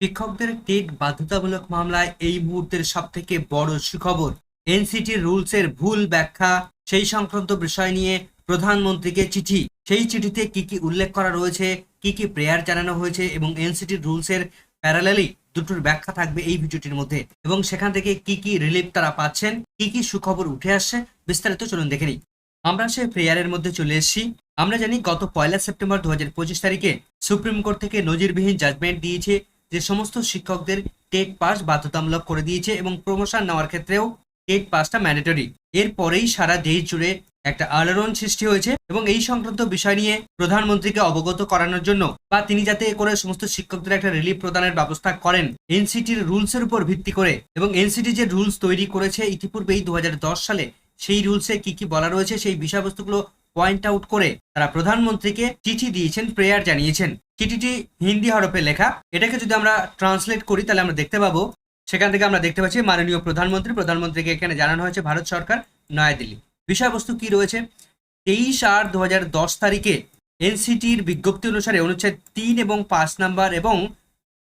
শিক্ষকদের টেট বাধ্যতামূলক মামলায় এই মুহূর্তের সব থেকে বড় সুখবর। এনসিটি রুলসের ভুল ব্যাখ্যা, সেই সংক্রান্ত বিষয় নিয়ে প্রধানমন্ত্রীকে চিঠি। সেই চিঠিতে কি কি উল্লেখ করা রয়েছে, কি কি প্রেয়ার জানানো হয়েছে এবং এনসিটি রুলসের প্যারালালি দুটোর ব্যাখ্যা থাকবে এই ভিডিওটির মধ্যে। এবং সেখান থেকে কি কি রিলিফ তারা পাচ্ছেন, কি কি সুখবর উঠে আসছে, বিস্তারিত চলুন দেখে নিই। আমরা সেই প্রেয়ারের মধ্যে চলে এসেছি। আমরা জানি গত পয়লা সেপ্টেম্বর দু তারিখে সুপ্রিম কোর্ট থেকে নজিরবিহীন জাজমেন্ট দিয়েছে যে সমস্ত শিক্ষকদের টেট পাস বাধ্যতামূলক করে দিয়েছে এবং প্রমোশন নেওয়ার ক্ষেত্রেও টেট পাসটা ম্যান্ডেটরি। এরপরেই সারা দেশ জুড়ে একটা আলোড়ন সৃষ্টি হয়েছে এবং এই সংক্রান্ত বিষয় নিয়ে প্রধানমন্ত্রীকে অবগত করানোর জন্য বা তিনি যাতে করে সমস্ত শিক্ষকদের একটা রিলিফ প্রদানের ব্যবস্থা করেন, এনসিটির রুলস এর উপর ভিত্তি করে এবং এনসিটি যে রুলস তৈরি করেছে ইতিপূর্বেই দু হাজার দশ সালে সেই রুলসে কি কি বলা রয়েছে সেই বিষয়বস্তুগুলো পয়েন্ট আউট করে তারা প্রধানমন্ত্রীকে চিঠি দিয়েছেন প্রেয়ার জানিয়েছেন। চিঠিটি হিন্দি হরফে লেখা। এটাকে যদি আমরা ট্রান্সলেট করি, তাহলে আমরা দেখতে পাবো, সেখান থেকে আমরা দেখতে পাচ্ছি মাননীয় প্রধানমন্ত্রী। প্রধানমন্ত্রীকে এখানে জানানো হয়েছে ভারত সরকার, নয়াদিল্লি। বিষয়বস্তু কি রয়েছে? তেইশ আট দু হাজার দশ তারিখে এনসিটির বিজ্ঞপ্তি অনুসারে অনুচ্ছেদ তিন এবং পাঁচ নাম্বার এবং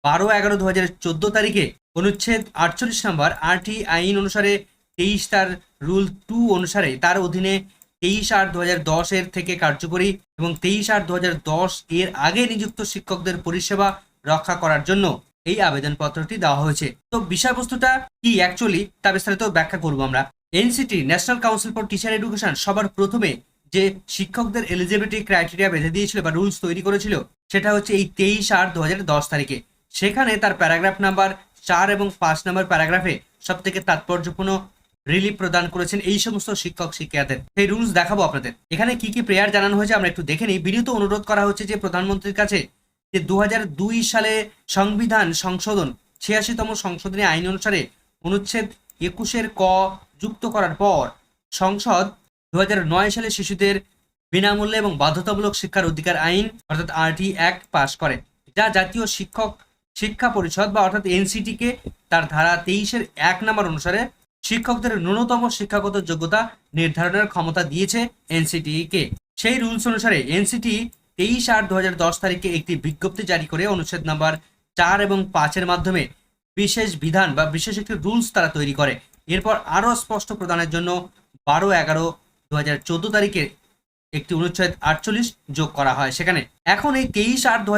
বারো এগারো দু হাজার চোদ্দ তারিখে অনুচ্ছেদ আটচল্লিশ নাম্বার আরটি আইন অনুসারে তেইশ তার রুল টু অনুসারে তার অধীনে তেইশ আট দু দশের থেকে কার্যকরী এবং তেইশ আট দু এর আগে নিযুক্ত শিক্ষকদের পরিষেবা রক্ষা করার জন্য এই আবেদনপত্রটি দেওয়া হয়েছে। তো বিষয়বস্তুটা কি অ্যাকচুয়ালি তা বিস্তারিত ব্যাখ্যা করব আমরা। NCT national council for teacher education সবার প্রথমে যে শিক্ষকদের এলিজিবিলিটি ক্রাইটেরিয়া বেঁধে দিয়েছিল বা রুলস তৈরি করেছিল, সেটা হচ্ছে এই তেইশ আট দু তারিখে। সেখানে তার প্যারাগ্রাফ নাম্বার চার এবং পাঁচ নাম্বার প্যারাগ্রাফে সব থেকে তাৎপর্যপূর্ণ রিলিফ প্রদান করেছেন এই সমস্ত শিক্ষক শিক্ষিকাদের। সেই রুলস দেখাবো আপনাদের। এখানে কি কি প্রেয়ার জানানো হয়েছে আমরা একটু দেখে নিই। বিনীত অনুরোধ করা হচ্ছে যে প্রধানমন্ত্রীর কাছে যে দু সালে সংবিধান সংশোধন, ছিয়াশিতম সংশোধনী আইন অনুসারে অনুচ্ছেদ একুশের ক যুক্ত করার পর সংসদ দু সালে শিশুদের বিনামূল্যে এবং বাধ্যতামূলক শিক্ষার অধিকার আইন, অর্থাৎ আরটি অ্যাক্ট, পাশ করে। যা জাতীয় শিক্ষক শিক্ষা পরিষদ বা অর্থাৎ এনসিটিকে তার ধারা তেইশের এক নম্বর অনুসারে শিক্ষকদের ন্যূনতম শিক্ষাগত যোগ্যতা নির্ধারণের ক্ষমতা দিয়েছে এনসিটি কে সেই রুলস অনুসারে এনসিটি তেইশ আট দু তারিখে একটি বিজ্ঞপ্তি জারি করে অনুচ্ছেদ নাম্বার চার এবং পাঁচের মাধ্যমে বিশেষ বিধান বা বিশেষ একটি রুলস তারা তৈরি করে। এরপর আরও স্পষ্ট প্রদানের জন্য বারো এগারো দু তারিখে একটি অনুচ্ছেদ আটচল্লিশ যোগ করা হয়। সেখানে এখন এই তেইশ আট দু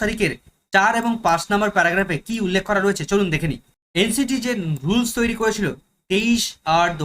তারিখের চার এবং পাঁচ নম্বর প্যারাগ্রাফে কি উল্লেখ করা রয়েছে চলুন দেখে এনসিটি যে রুলস তৈরি করেছিল তেইশ আট দু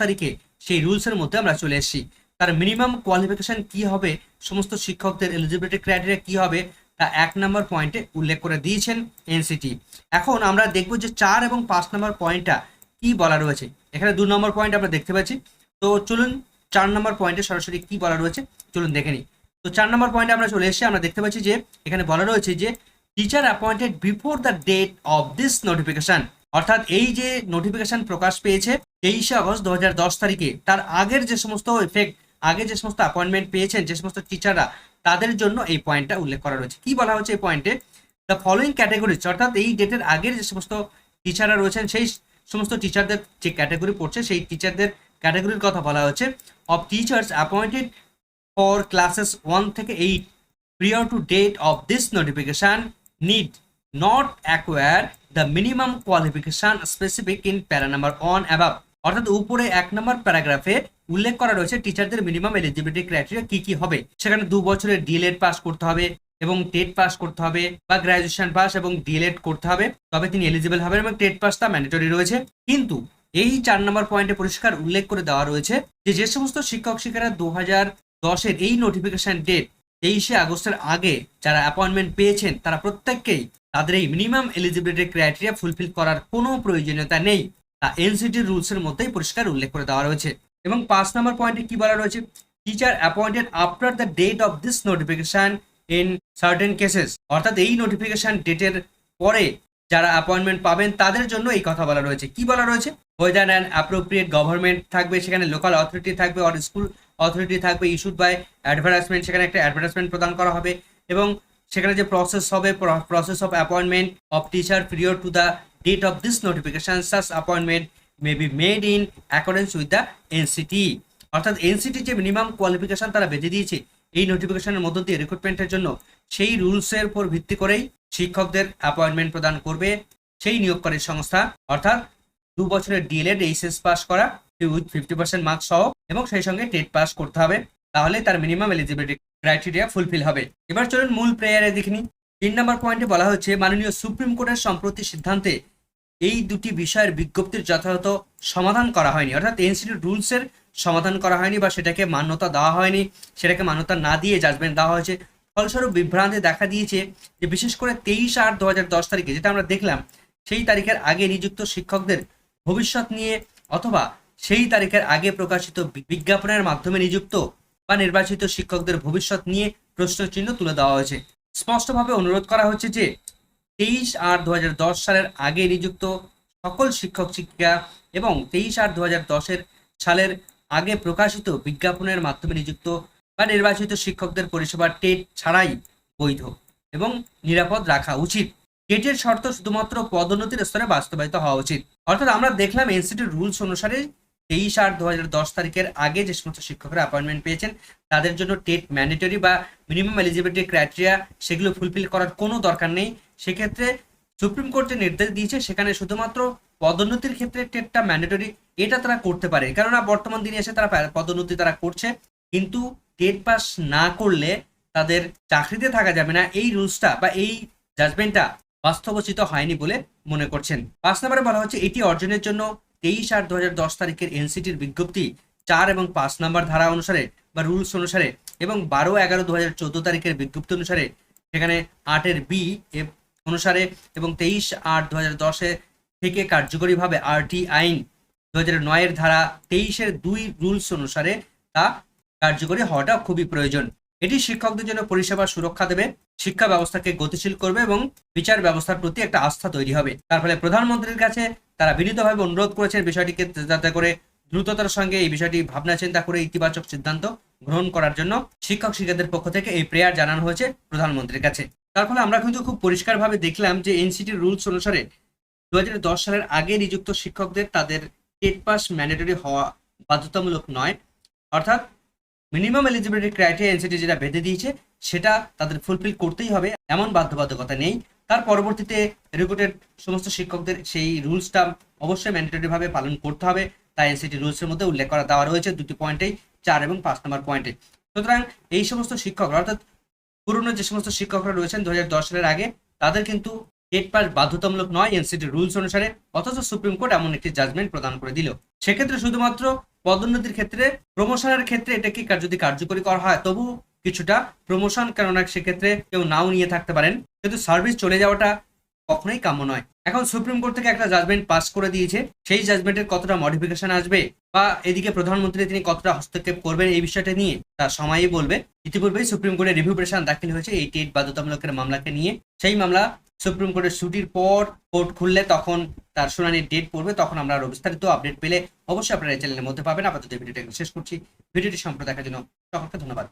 তারিখে সেই রুলসের মধ্যে আমরা চলে এসেছি। তার মিনিমাম কোয়ালিফিকেশন কি হবে, সমস্ত শিক্ষকদের এলিজিবিলিটি ক্রাইটেরিয়া কি হবে, তা এক নম্বর পয়েন্টে উল্লেখ করে দিয়েছেন এনসিটি এখন আমরা দেখব যে চার এবং পাঁচ নম্বর পয়েন্টটা কি বলা রয়েছে। এখানে দু নম্বর পয়েন্ট আমরা দেখতে পাচ্ছি। তো চলুন চার নম্বর পয়েন্টে সরাসরি কি বলা রয়েছে, চলুন দেখে নিই। তো চার নম্বর পয়েন্টে আমরা চলে এসেছি, আমরা দেখতে পাচ্ছি যে এখানে বলা রয়েছে যে teacher appointed before the date of this notification অর্থাৎ এই যে নোটিফিকেশন প্রকাশ পেয়েছে, তেইশে আগস্ট দু হাজার দশ তারিখে, তার আগের যে সমস্ত এফেক্ট আগে যে সমস্ত অ্যাপয়েন্টমেন্ট পেয়েছেন, যে সমস্ত টিচাররা তাদের জন্য এই পয়েন্টটা উল্লেখ করা রয়েছে। কি বলা হচ্ছে এই পয়েন্টে দ্য ফলোয়িং ক্যাটাগরিজ অর্থাৎ এই ডেটের আগের যে সমস্ত টিচাররা রয়েছেন, সেই সমস্ত টিচারদের যে ক্যাটাগরি পড়ছে, সেই টিচারদের ক্যাটাগরির কথা বলা হচ্ছে of teachers appointed for classes one থেকে eight prior to date of this notification need not acquire the minimum qualification specific in para number 1 above. অর্থাৎ উপরে এক নম্বর প্যারাগ্রাফে উল্লেখ করা রয়েছে টিচারদের মিনিমাম এলিজিবিলিটি ক্রাইটেরিয়া কি কি হবে। সেখানে দু বছরের ডিএলএড পাস করতে হবে এবং টেট পাস করতে হবে বা গ্রাজুয়েশন পাস এবং ডিএলএড করতে হবে। তবে তিনি এলিজিবল হবেন এবং টেট পাস তা ম্যান্ডেটরি রয়েছে। কিন্তু এই চার নম্বর পয়েন্টে পরিষ্কার উল্লেখ করে দেওয়া রয়েছে যে যে সমস্ত শিক্ষক শিক্ষিকারা দু হাজার দশের এই নোটিফিকেশন ডেট তেইশে আগস্টের আগে যারা অ্যাপয়েন্টমেন্ট পেয়েছেন, তারা প্রত্যেককেই তাদের এই মিনিমাম এলিজিবিলিটি ক্রাইটেরিয়া ফুলফিল করার কোনো প্রয়োজনীয়তা নেই। তা এনসিটি রুলসের মধ্যেই পরিষ্কার উল্লেখ করে দেওয়া রয়েছে। এবং পাঁচ নম্বর পয়েন্টে কি বলা রয়েছে? Teacher appointed after the date of this notification in certain cases অর্থাৎ এই নোটিফিকেশন ডেটের পরে যারা অ্যাপয়েন্টমেন্ট পাবেন, তাদের জন্য এই কথা বলা রয়েছে। কি বলা রয়েছে? ওয়েদার অ্যান্ড অ্যাপ্রোপ্রিয়েট গভর্নমেন্ট থাকবে, সেখানে লোকাল অথরিটি থাকবে আর স্কুল অথরিটি থাকবে ইস্যুড বাই অ্যাডভার্টাইজমেন্ট সেখানে একটা অ্যাডভার্টাইজমেন্ট প্রদান করা হবে। এবং সেখানে যে প্রসেস হবে process of appointment of teacher period to the date of this notification such appointment may be made in accordance with the NCT অর্থাৎ এনসিটি যে মিনিমাম কোয়ালিফিকেশন তারা বেঁধে দিয়েছে, এই নোটিফিকেশনের মধ্য দিয়ে রিক্রুটমেন্টের জন্য, সেই রুলসের উপর ভিত্তি করেই শিক্ষকদের অ্যাপয়েন্টমেন্ট প্রদান করবে সেই নিয়োগকারী সংস্থা। অর্থাৎ দু বছরের ডিএলএড এইচএস পাস করা উইথ ফিফটি পার্সেন্ট মার্কস সহ, এবং সেই সঙ্গে টেট পাস করতে হবে। তাহলে তার মিনিমাম এলিজিবিলিটি ক্রাইটেরিয়া ফুলফিল হবে। এবার চলুন মূল প্রেয়ারে দেখে নিই। তিন নম্বর পয়েন্টে বলা হচ্ছে, মাননীয় সুপ্রিম কোর্টের সম্প্রতি সিদ্ধান্তে এই দুটি বিষয়ের বিজ্ঞপ্তির যথাযথ সমাধান করা হয়নি। অর্থাৎ এনসিটির রুলসের সমাধান করা হয়নি বা সেটাকে মান্যতা দেওয়া হয়নি, সেটাকে মান্যতা না দিয়ে জাজমেন্ট দেওয়া হয়েছে। ফলস্বরূপ বিভ্রান্তি দেখা দিয়েছে যে বিশেষ করে তেইশ আট দু তারিখে, যেটা আমরা দেখলাম, সেই তারিখের আগে নিযুক্ত শিক্ষকদের ভবিষ্যৎ নিয়ে অথবা সেই তারিখের আগে প্রকাশিত বিজ্ঞাপনের মাধ্যমে নিযুক্ত বা নির্বাচিত শিক্ষকদের ভবিষ্যৎ নিয়ে প্রশ্নচিহ্ন তুলে দেওয়া হয়েছে। স্পষ্টভাবে অনুরোধ করা হচ্ছে যে, তেইশ আট দু সালের আগে নিযুক্ত সকল শিক্ষক, শিক্ষিকা এবং তেইশ আট দু হাজার দশের সালের আগে প্রকাশিত বিজ্ঞাপনের মাধ্যমে নিযুক্ত বা নির্বাচিত শিক্ষকদের পরিষেবা টেট ছাড়াই বৈধ এবং নিরাপদ রাখা উচিত। টেটের শর্ত শুধুমাত্র পদোন্নতির স্তরে বাস্তবায়িত হওয়া উচিত। অর্থাৎ আমরা দেখলাম এনসিটির রুলস অনুসারে তেইশ আট দু তারিখের আগে যে সমস্ত শিক্ষকরা অ্যাপয়েন্টমেন্ট পেয়েছেন, তাদের জন্য টেট ম্যান্ডেটরি বা মিনিমাম এলিজিবিলিটি ক্রাইটেরিয়া সেগুলো ফুলফিল করার কোনো দরকার নেই। সেক্ষেত্রে সুপ্রিম কোর্ট যে নির্দেশ দিয়েছে, সেখানে শুধুমাত্র পদোন্নতির ক্ষেত্রে টেটটা ম্যান্ডেটরি এটা তারা করতে পারে। কেননা বর্তমান দিনে এসে তারা পদোন্নতি তারা করছে, কিন্তু টেট পাস না করলে তাদের চাকরিতে থাকা যাবে না। এই রুলসটা বা এই জাজমেন্টটা বাস্তবচিত হয়নি বলে মনে করছেন। পাঁচ নম্বরে বলা হচ্ছে এটি অর্জনের জন্য তেইশ আট দু তারিখের এনসিটির বিজ্ঞপ্তি চার এবং পাঁচ নম্বর ধারা অনুসারে বা রুলস অনুসারে এবং বারো এগারো দু হাজার চোদ্দ তারিখের বিজ্ঞপ্তি অনুসারে সেখানে আটের বি অনুসারে এবং তেইশ আট দু হাজার দশে থেকে কার্যকরীভাবে আরটি আইন দু হাজার নয়ের ধারা তেইশের দুই রুলস অনুসারে তা কার্যকরী হওয়াটা খুবই প্রয়োজন। এটি শিক্ষকদের জন্য পরিষেবা সুরক্ষা দেবে, শিক্ষা ব্যবস্থাকে গতিশীল করবে এবং বিচার ব্যবস্থার প্রতি একটা আস্থা তৈরি হবে। তার ফলে প্রধানমন্ত্রীর কাছে তারা বিনীতভাবে অনুরোধ করেছেন বিষয়টিকে যাতে করে দ্রুততার সঙ্গে এই বিষয়টি ভাবনা চিন্তা করে ইতিবাচক সিদ্ধান্ত গ্রহণ করার জন্য শিক্ষক শিক্ষকদের পক্ষ থেকে এই প্রেয়ার জানানো হয়েছে প্রধানমন্ত্রীর কাছে। তার ফলে আমরা কিন্তু খুব পরিষ্কারভাবে দেখলাম যে এনসিটির রুলস অনুসারে দু হাজার দশ সালের আগে নিযুক্ত শিক্ষকদের তাদের টেট পাস ম্যান্ডেটরি হওয়া বাধ্যতামূলক নয়। অর্থাৎ মিনিমাম এলিজিবিলিটি ক্রাইটেরিয়া এনসিটি যেটা বেঁধে দিয়েছে, সেটা তাদের ফুলফিল করতেই হবে, এমন বাধ্যবাধকতা নেই। তার পরবর্তীতে রেপুটেড সমস্ত শিক্ষকদের সেই রুলসটা অবশ্যই ম্যান্ডেটরি ভাবে পালন করতে হবে। তাই এনসিটি রুলসের মধ্যে উল্লেখ করা দেওয়া রয়েছে। দুটি পয়েন্টেই চার এবং পাঁচ নম্বর পয়েন্টে। সুতরাং এই সমস্ত শিক্ষকরা, অর্থাৎ পুরনো যে সমস্ত শিক্ষকরা রয়েছেন দু হাজার দশ সালের আগে, তাদের কিন্তু টেট পাস বাধ্যতামূলক নয় এনসিটি রুলস অনুসারে, অথচ সুপ্রিম কোর্ট এমন একটি জাজমেন্ট প্রদান করে দিল। সেক্ষেত্রে শুধুমাত্র পদোন্নতির ক্ষেত্রে প্রমোশনের ক্ষেত্রে এটাকে যদি কার্যকরী করা হয়, তবু কিছুটা প্রমোশন কেননা সেক্ষেত্রে কেউ নাও নিয়ে থাকতে পারেন। কিন্তু সার্ভিস চলে যাওয়াটা কখনোই কাম্য নয়। এখন সুপ্রিম কোর্ট থেকে একটা জাজমেন্ট পাস করে দিয়েছে। সেই জাজমেন্টের কতটা মডিফিকেশন আসবে বা এদিকে প্রধানমন্ত্রী তিনি কতটা হস্তক্ষেপ করবেন এই বিষয়টা নিয়ে তা সময়ই বলবে। ইতিপূর্বেই সুপ্রিম কোর্টে রিভিউ পিটিশন দাখিল হয়েছে এই টেট বাধ্যতামূলকের মামলাকে নিয়ে। সেই মামলা সুপ্রিম কোর্টের ছুটির পর কোর্ট খুললে তখন তার শুনানির ডেট পড়বে, তখন আমরা আরও বিস্তারিত আপডেট পেলে অবশ্যই আপনারা এই চ্যানেলের মধ্যে পাবেন। আপাতত ভিডিওটা শেষ করছি। ভিডিওটি সম্পর্কে দেখার জন্য সকলকে ধন্যবাদ।